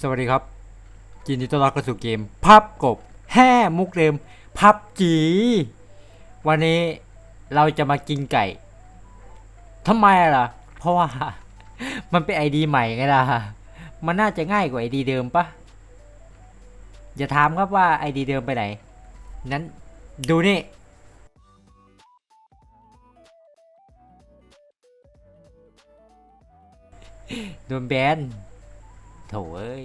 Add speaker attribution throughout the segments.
Speaker 1: สวัสดีครับยินดีต้อนรับเข้าสู่เกม พับกบแห่มุกเดิมพับจี วันนี้เราจะมากินไก่ทำไมล่ะ เพราะว่า มันเป็นไอดีใหม่ไงล่ะ มันน่าจะง่ายกว่าไอดีเดิมปะอย่าถามครับว่าไอดีเดิมไปไหน นั้นดูนี่โดนแบน โถเอ้ย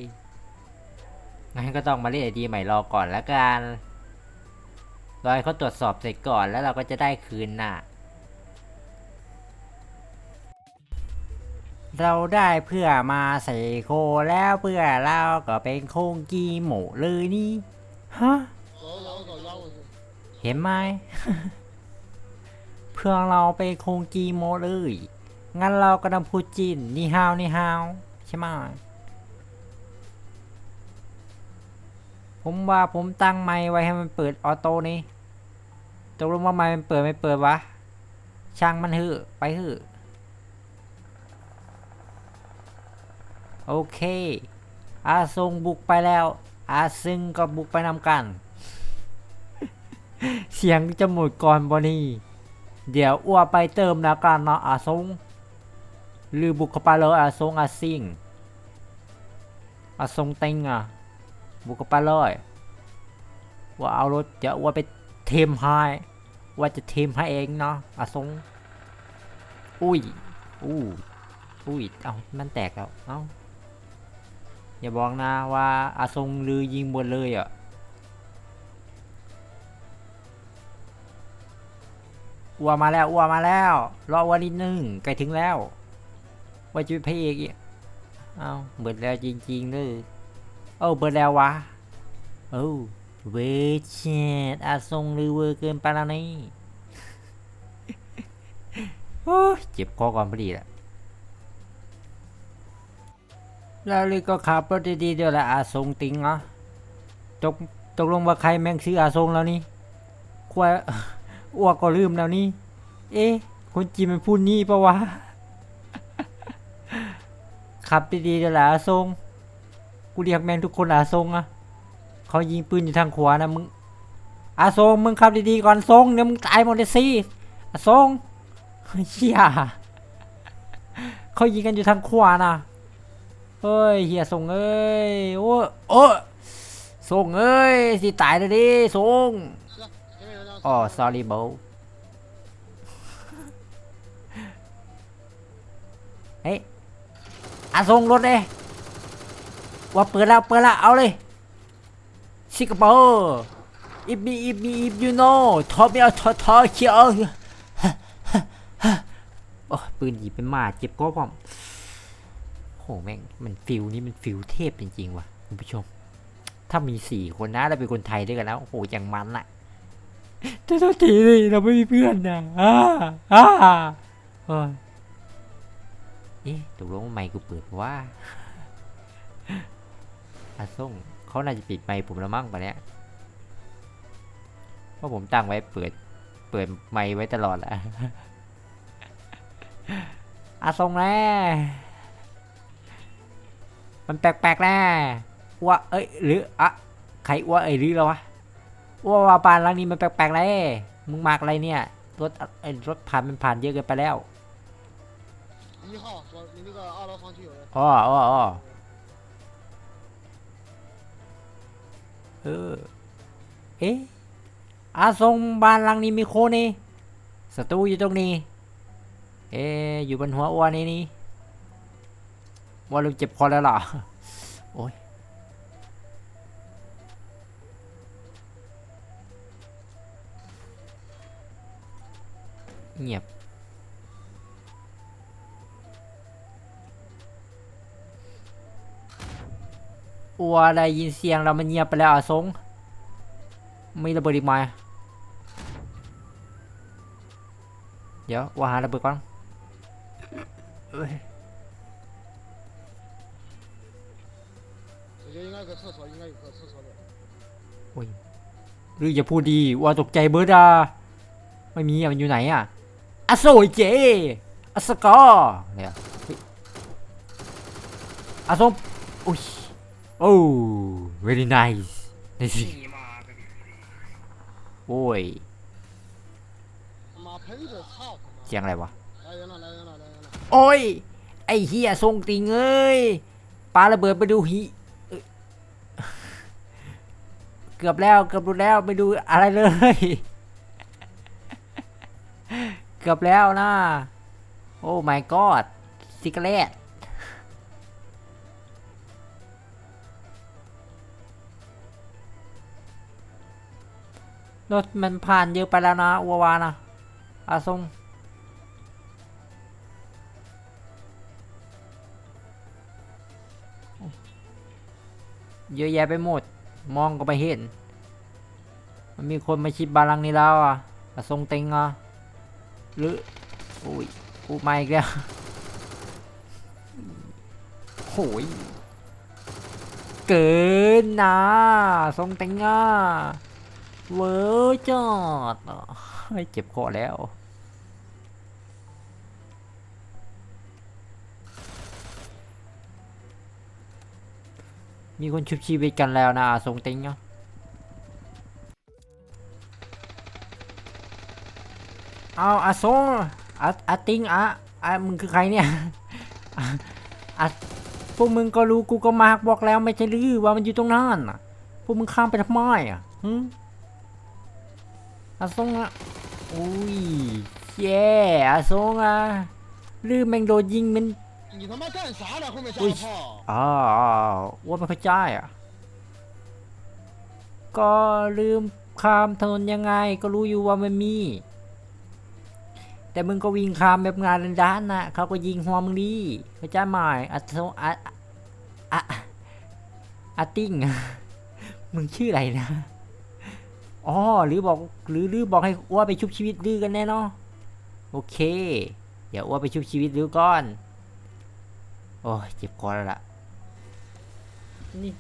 Speaker 1: งั้นก็ต้องมาเล่นไอดีใหม่รอก่อนละกันรอให้เขาตรวจสอบเสร็จก่อนแล้วเราก็จะได้คืนน่ะ เราได้เพื่อมาใส่โคแล้วเพื่อเราก็เป็นโคงกีหมูเลยนี่ฮะเห็นไหม เพื่อเราเป็นโคงกีโมเลย งั้นเราก็นำพูดจินนี่ฮาวนี่ฮาวใช่ไหม ผมว่าผมตั้งไมค์ไว้ให้มันเปิดออโต้นี่ตกลงว่าไมค์มันเปิดไม่เปิดวะ ช่างมันหือไปหือโอเค อาซงบุกไปแล้ว อาซึงก็บุกไปนำกัน เสียงจะหมดก่อนบอนี่เดี๋ยวอ้วไปเติมแล้วกันเนาะอาซงหรือบุกเข้าไปเลยอาซงอาซิงอาซงเต็งอะ บุกเข้าไปเลยว่าเอารถเดี๋ยวอ้วไปเทมให้ว่าจะเทมให้เองเนาะอาซงอุ้ยอู้อุ้ยเอามันแตกแล้วเอาอย่าบอกนะว่าอาซงลือยิงหมดเลยอะอ้วมาแล้วอ้วมาแล้วรอวันนิดนึงใกล้ถึงแล้ว ว่าจะเป็นพระเอกอีกเอ้าเบิดแล้วจริงๆเลย เอ้เบิดแล้ววะเอ้เวชเชดอาทรงลือเวอร์เกินไปแล้วนี่โอ้เจ็บคอก่อนพอดีแหละแล้วเลยก็ขับรถดีๆเดี๋ยวละอาทรงติงเหรอตกตกลงว่าใครแม่งซื้ออาทรงแล้วนี่ควายอ้วกก็ลืมแล้วนี่ เอ๊ะคนจีนมันพูดนี่ปะวะ ขับดีๆเดี๋ยวละอาทรง กูเรียกแม่งทุกคนอาทรงอะเขายิงปืนอยู่ทางขวานะมึงอาทรงมึงขับดีๆก่อนทรงเดี๋ยวมึงตายหมดเลยสิอาทรงเฮียเขายิงกันอยู่ทางขวานะเฮ้ยเฮียทรงเอ้ยโอ้โอ้ทรงเอ้ยสิตายเลยดิทรงอ๋อ sorry bro เฮ้ยอาทรงรถเลย ว่าเปิดแล้วเปิดแล้วเอาเลยสิงคโปร์อีบีอีบีอีบีโน่ทอมเอาทอทอเขียวโอ้ปืนหยิบเป็นหมาเจ็บก็พร้อมโหแม่งมันฟิลนี้มันฟิลเทพจริงๆว่ะคุณผู้ชม ถ้ามีสี่คนนะเราเป็นคนไทยด้วยกันแล้วโอ้โหอย่างมันอะจะโทษทีเลยเราไม่มีเพื่อนนะอ่าอ่าเฮ้ยเอ๊ะตกลงไมค์กูเปิดว่า อาส่งเขาน่าจะปิดไมค์ผมแล้วมั้งปะเนี้ยเพราะผมตั้งไว้เปิด เปิดไมค์ไว้ตลอดแหละ อาส่งแน่มันแปลกๆแน่ว่าเอ้ยหรืออะใครว่าเอ้ยหรือเราวะ ว่าว่าปานหลังนี้มันแปลกๆเลยมึงมากอะไรเนี่ย รถไอ้รถผ่านมันผ่านเยอะเกินไปแล้ว
Speaker 2: 一号说你那个二楼房区有人。
Speaker 1: อ๋ออ๋ เออ เอ๊ะอาทรงบ้านหลังนี้มีโคนี่ศัตรูอยู่ตรงนี้ เอ๊ะอยู่บนหัวอ้วนนี่นี่ว่าเริ่มเจ็บคอแล้วหรอ โอ้ยเงียบัวอะไรยินเสียงเรามันเงียบไปแล้วอะสงมีระเบิดอีกไหมเดี๋ยววัวหาระเบิดก่อนหรืออย่าพูดดีว่าตกใจเบิร์ดาไม่มีอะมันอยู่ไหนอะอโซเจอสกอเนี่ยอสงโอ้ย โอ้ very nice นี่สิ
Speaker 2: 你妈个逼！
Speaker 1: โอ้ย
Speaker 2: 他妈喷子，操他妈！
Speaker 1: เสียงอะไรวะ
Speaker 2: 来人了，来人了，来人了！
Speaker 1: โอ้ย ไอ้เฮียทรงติงเอ้ยปาระเบิดไปดูฮีเอ้ยเกือบแล้วเกือบดูแล้วไม่ดูอะไรเลย เกือบแล้วนะ โอ้ my god ซิกเลต รถมันผ่านเยอะไปแล้วนะอัววานะอาทรงเยอะแยะไปหมด มองก็ไปเห็น มันมีคนมาชิดบาลังนี้แล้วอะกระทรงเต็งอะหรืออุ้ยกูมาอีกแล้วโหยเกินนะทรงเต็งอะ เวอร์จอดอะเฮ้ยเจ็บคอแล้ว มีคนชุบชีวิตกันแล้วนะทรงเต็งเนาะเอาอาทรงอาอาติงอาอามึงคือใครเนี่ยอาพวกมึงก็รู้กูก็มากบอกแล้วไม่ใช่หรือว่ามันอยู่ตรงนั้นน่ะพวกมึงข้ามไปทำไมอะฮึ อาทรงอ่ะอุ้ยแย่อาทรงอ่ะลืมแมงโดนยิงมัน
Speaker 2: 你他妈干啥呢？后面加
Speaker 1: 喂
Speaker 2: 个炮！
Speaker 1: อ๋อว่าไม่เข้าใจอ่ะ ก็ลืมข้ามถนนยังไง ก็รู้อยู่ว่ามันมี แต่มึงก็วิ่งข้ามแบบงานเล่นด้านนะเขาก็ยิงหัวมึงดีเข้าใจไหมอัตโซอะอะอะอะติ้ง มึงชื่ออะไรนะ อ๋อหรือบอกหรือหรือบอกให้อ้วไปชุบชีวิตลือกันแน่เนาะโอเค เดี๋ยวอ้วไปชุบชีวิตลือก่อน โอ้ยเจ็บคอแล้วล่ะ นี่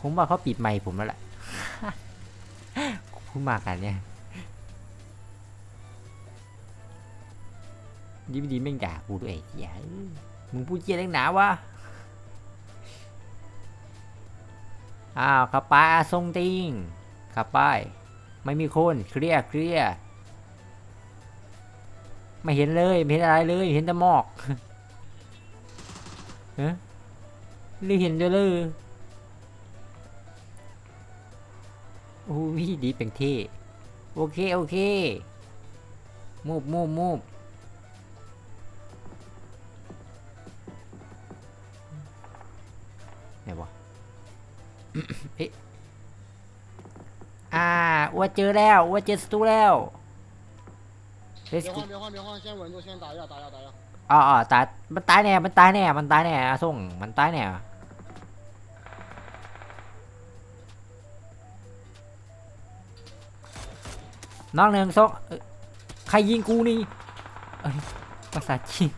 Speaker 1: ผมว่าเขาปิดไมค์ผมแล้วล่ะพูดมากกันเนี่ยดีไม่ดีแม่งด่ากูด้วยไอ้เหี้ยเอ้ยมึงพูดเจี๊ยเล็กหนาวะ อ้าวขับไปทรงติงขับไป ไม่มีคนเคลียร์เคลียร์ไม่เห็นเลยไม่เห็นอะไรเลยเห็นแต่หมอกเอ๊ะหรือเห็นด้วยเลยโอ้ยดีเป็นเท่โอเค โอเคมูบมูบมูบ เจอแล้วอ้ว่าเจอสตูแล้ว Let's
Speaker 2: 别
Speaker 1: go
Speaker 2: 慌，别慌，别慌，先稳住，先打一下，打一下，打一下。
Speaker 1: อ๋ออ๋อตาย มันตายแน่ มันตายแน่ มันตายแน่อาส่งมันตายแน่ น้องหนึ่งสองเอ้ยใครยิงกูนี่เอ้ยภาษาจีน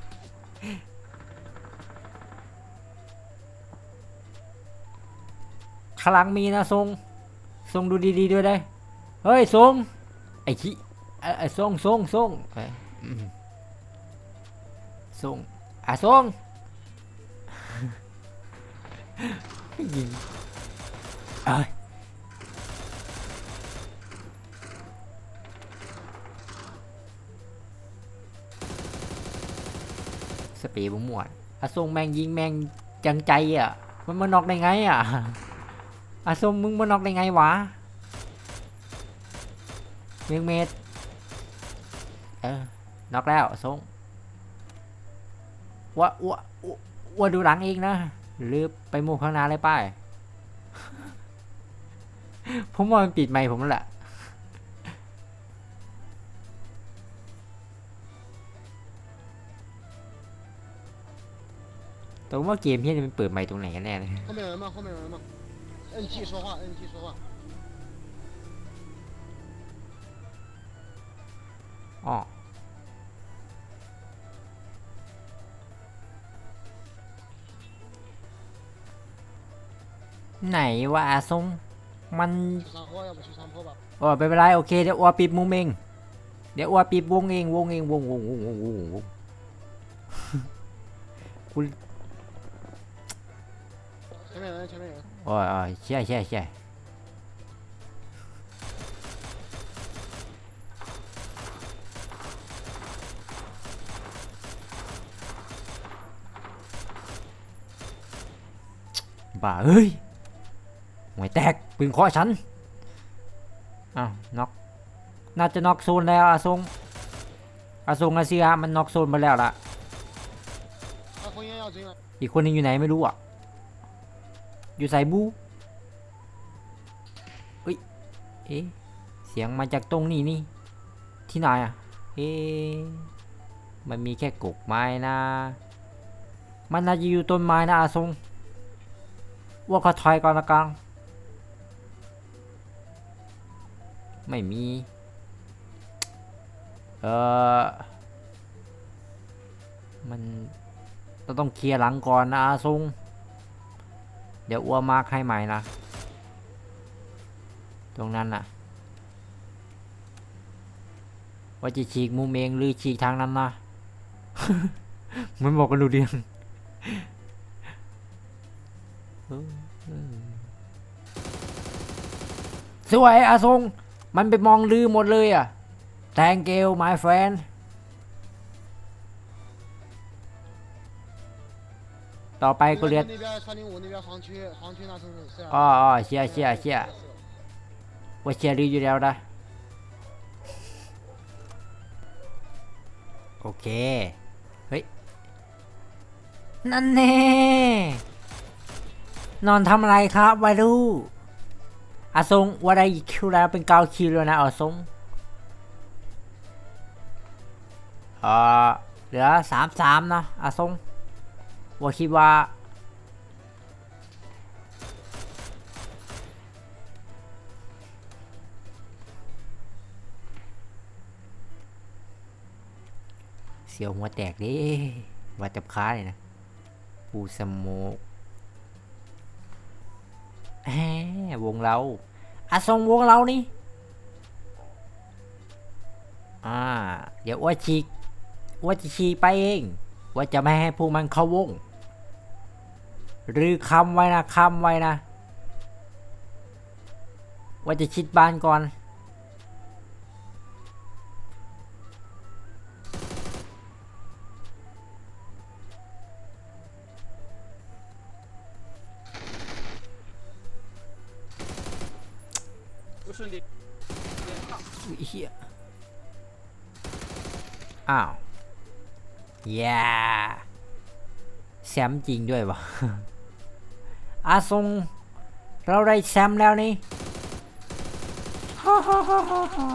Speaker 1: ข้างหลังมีนะทรงทรงดูดีๆด้วยได้ เฮ้ยทรงไอ้ขี้เอ้ยเอ้ยทรงทรงทรงเอ้ยอืมส่งอะส่งยิงเอ้ยสเปรย์บุมั่วอะส่งแมงยิงแมงจังใจอะ มันมานอกได้ไงอะอะส่งมึงมานอกได้ไงวะ หนึ่งเมตร เออนอกแล้วส่ง ว่าว่าว่าว่าดูหลังเองนะ หรือไปมุมข้างหน้าเลยป้าย ผมว่ามันปิดไมค์ผมแล้วแหละแตรงว่าเกมเฮียนี่มันเปิดไมค์ตรงไหนกันแน่เลย
Speaker 2: 后面有人吗？后面有人吗？N T 说话，N T 说话。
Speaker 1: อ้อไหนวะอาซงมันอ๋อไม่เป็นไรโอเคเดี๋ยวอัวปิดมุมเอง เดี๋ยวอัวปิดวงเองวงเองวงวงวงวงวงวงคุ
Speaker 2: ณใช่ไหมใช่ไหม
Speaker 1: โอ้โอ้ยใช่ใช่ใช่ ว่าเฮ้ยหวยแตกปืนเคาะฉันอ้าวน็อกน่าจะน็อกโซนแล้วอาซงอาซงอาเซียมันน็อกโซนมาแล้วล่ะอีกคนนึงอยู่ไหนไม่รู้อะอยู่สายบูเฮ้ยเอ๊ะเสียงมาจากตรงนี้นี่ที่ไหนอะเอ๊ะมันมีแค่กกไม้นะ มันน่าจะอยู่ต้นไม้นะอาซง ว่าเขาถอยก่อนละกังไม่มี เออมันเราต้องเคลียร์หลังก่อนนะอาซุง เดี๋ยวอัวมาร์คให้ใหม่นะ ตรงนั้นน่ะ ว่าจะฉีกมุมเองหรือฉีกทางนั้นนะ มันบอกกันดูเดียง สวยอาทรง มันไปมองลือหมดเลยอะแทงเก you my friend ต่อไปก็เรียนอ๋อเชียเชียเชียว่าเชียรีอยู่แล้วนะ โอเค เฮ้ย นั่นแน่ นอนทำอะไรครับวารูอาซงว่าได้คิวแล้วเป็นเกาคิวแล้วนะอาซงเออเหลือสามสามนะอาซงว่าคิดว่าเสียวหัวแตกดิว่าจับค้าเลยนะ ปูสโมก แหมวงเราอาทรงวงเรานี่ อ่า เดี๋ยวอ้ว่าฉีกอ้ว่าจะฉีกไปเอง ว่าจะไม่ให้พวกมันเข้าวง หรือคำไว้นะคำไว้นะ ว่าจะชิดบ้านก่อน
Speaker 3: กูชนดิ
Speaker 1: อุ้ยเฮียอ้าวย่าแซมจริงด้วยวะอาซงเราได้แซมแล้วนี่ฮ่าฮ่าฮ่าฮ่า